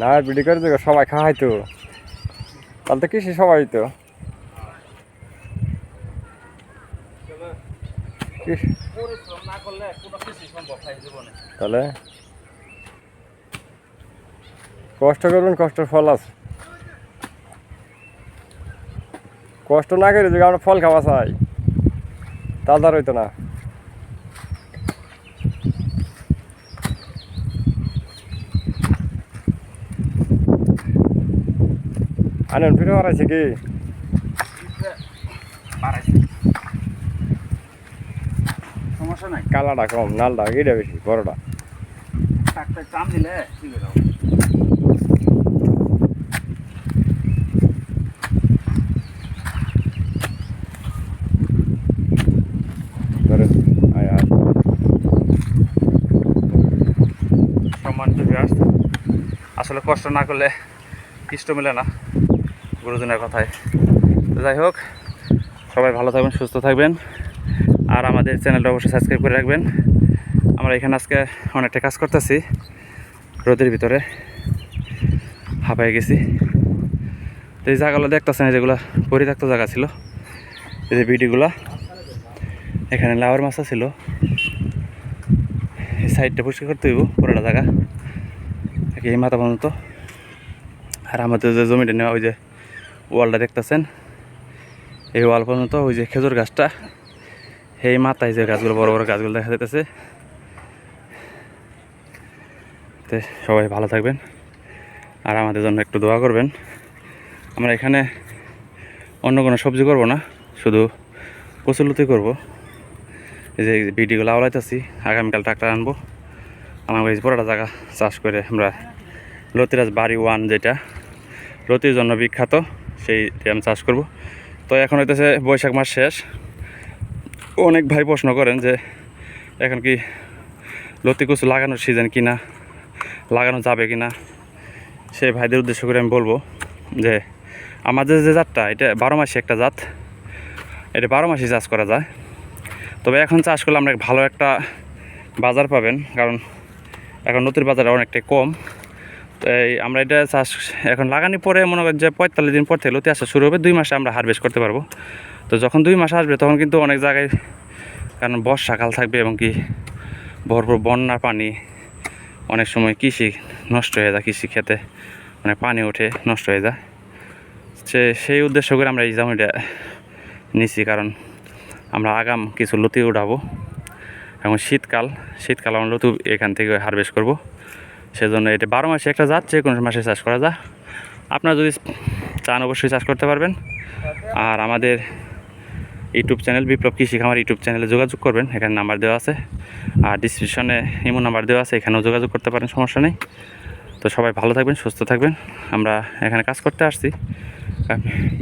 না বিডি করে দেবো সবাই খাওয়াই তো তাহলে তো কৃষি সবাই তো তাহলে? কষ্ট করবেন কষ্টের ফল আছে। কষ্ট না করে যদি আমরা ফল খাওয়া চাই আর হইতো না। আনন্দ ফিরে হারাইছে কি? বাড়াইছে সমস্যা নাই। কালাটা কম নালটা এটা বেশি বড়টা। চাম দিলে ঠিক হয়ে যাবে ধরে আয় আয় সম্মানিত আসলে কষ্ট না করলে ইষ্ট মেলে না গুরুজনের কথায়। যাই হোক, সবাই ভালো থাকবেন, সুস্থ থাকবেন। আর আমাদের চ্যানেলটা অবশ্যই সাবস্ক্রাইব করে রাখবেন। আমরা এখানে আজকে অনেকটা কাজ করতেছি, রোদের ভিতরে হাঁপাই গেছি। তো এই জায়গাগুলো দেখতেছেন যেগুলো পরিত্যক্ত জায়গা ছিল, এই যে বিডিগুলা, এখানে লাউর মাছা ছিল। এই সাইডটা পরিষ্কার করতে হইব, পুরোটা জায়গা। এই মাথা পর্যন্ত। আর আমাদের যে জমিটা নেওয়া, ওই যে ওয়ালটা দেখতেছেন, এই ওয়াল পর্যন্ত, ওই যে খেজুর গাছটা, এই মাথায় যে গাছগুলো, বড় বড় গাছগুলো দেখা যাইতেছে। তো সবাই ভালো থাকবেন, আর আমাদের জন্য একটু দোয়া করবেন। আমরা এখানে অন্য কোনো সবজি করব না, শুধু কচুলুতি করব। এই যে বিডিগুলো আওলাইতেছি, আগামীকাল ট্রাক্টর আনব। আমার পুরোটা জায়গা চাষ করে আমরা লতিরাজ বাড়ি ওয়ান যেটা, লতির জন্য বিখ্যাত সেই আমি চাষ করব। তো এখন হইতেছে বৈশাখ মাস শেষ। অনেক ভাই প্রশ্ন করেন যে, এখন কি লতি কচু লাগানোর সিজন কি না লাগানো যাবে কি না সেই ভাইদের উদ্দেশ্য করে আমি বলব যে আমাদের যে জাতটা, এটা বারো মাসে একটা জাত। এটা বারো মাসে চাষ করা যায়। তবে এখন চাষ করলে আমরা ভালো একটা বাজার পাবেন, কারণ এখন নতুন বাজার অনেকটাই কম। তো এই আমরা এটা চাষ এখন লাগানি পরে মনে করেন যে পঁয়তাল্লিশ দিন পর থেকে লতি আসা শুরু হবে, দুই মাসে আমরা হারভেস্ট করতে পারব। তো যখন দুই মাস আসবে তখন কিন্তু অনেক জায়গায় কারণ বর্ষাকাল থাকবে এবং কি ভরপুর বন্যার পানি অনেক সময় কৃষি নষ্ট হয়ে যায়, কৃষি খেতে মানে পানি ওঠে নষ্ট হয়ে যায়। সে সেই উদ্দেশ্য করে আমরা এই জমিটা নিছি কারণ আমরা আগাম কিছু লতি উঠাবো। এবং শীতকাল শীতকাল আমরা লতু এখান থেকে হারভেস্ট করব। সেজন্য এটা বারো মাসে একটা জাত, যে কোনো মাসে চাষ করা যায়। আপনারা যদি চান অবশ্যই চাষ করতে পারবেন। আর আমাদের ইউটিউব চ্যানেল বিপ্লব কৃষি খামার ইউটিউব চ্যানেলে যোগাযোগ করবেন, এখানে নাম্বার দেওয়া আছে। আর ডিসক্রিপশনে ইমো নাম্বার দেওয়া আছে, এখানেও যোগাযোগ করতে পারেন, সমস্যা নেই। তো সবাই ভালো থাকবেন, সুস্থ থাকবেন। আমরা এখানে কাজ করতে আসছি।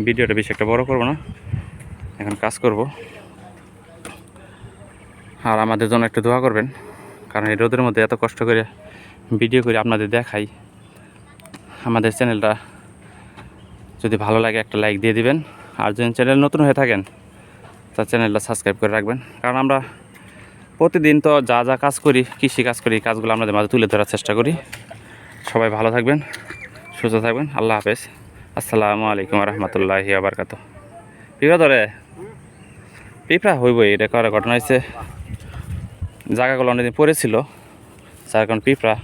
ভিডিওটা বেশি একটা বড় করব না। এখন কাজ করব। আর আমাদের জন্য একটু দোয়া করবেন, কারণ এই রোদের মধ্যে এত কষ্ট করে ভিডিও করে আপনাদের দেখাই। আমাদের চ্যানেলটা যদি ভালো লাগে একটা লাইক দিয়ে দিবেন, আর যদি চ্যানেল নতুন হয়ে থাকেন তার চ্যানেলটা সাবস্ক্রাইব করে রাখবেন। কারণ আমরা প্রতিদিন তো যা যা কাজ করি, কৃষি কাজ করি কাজগুলো আপনাদের মাঝে তুলে ধরার চেষ্টা করি। সবাই ভালো থাকবেন, সুস্থ থাকবেন, আল্লাহ হাফেজ। আসসালামু আলাইকুম রহমতুল্লাহি আবরকাত পিঁপড়া ধরে? পিঁপড়া হইবই, এটা করার ঘটনা হয়েছে জায়গাগুলো অনেকদিন পড়েছিল যার কারণ পিঁপড়া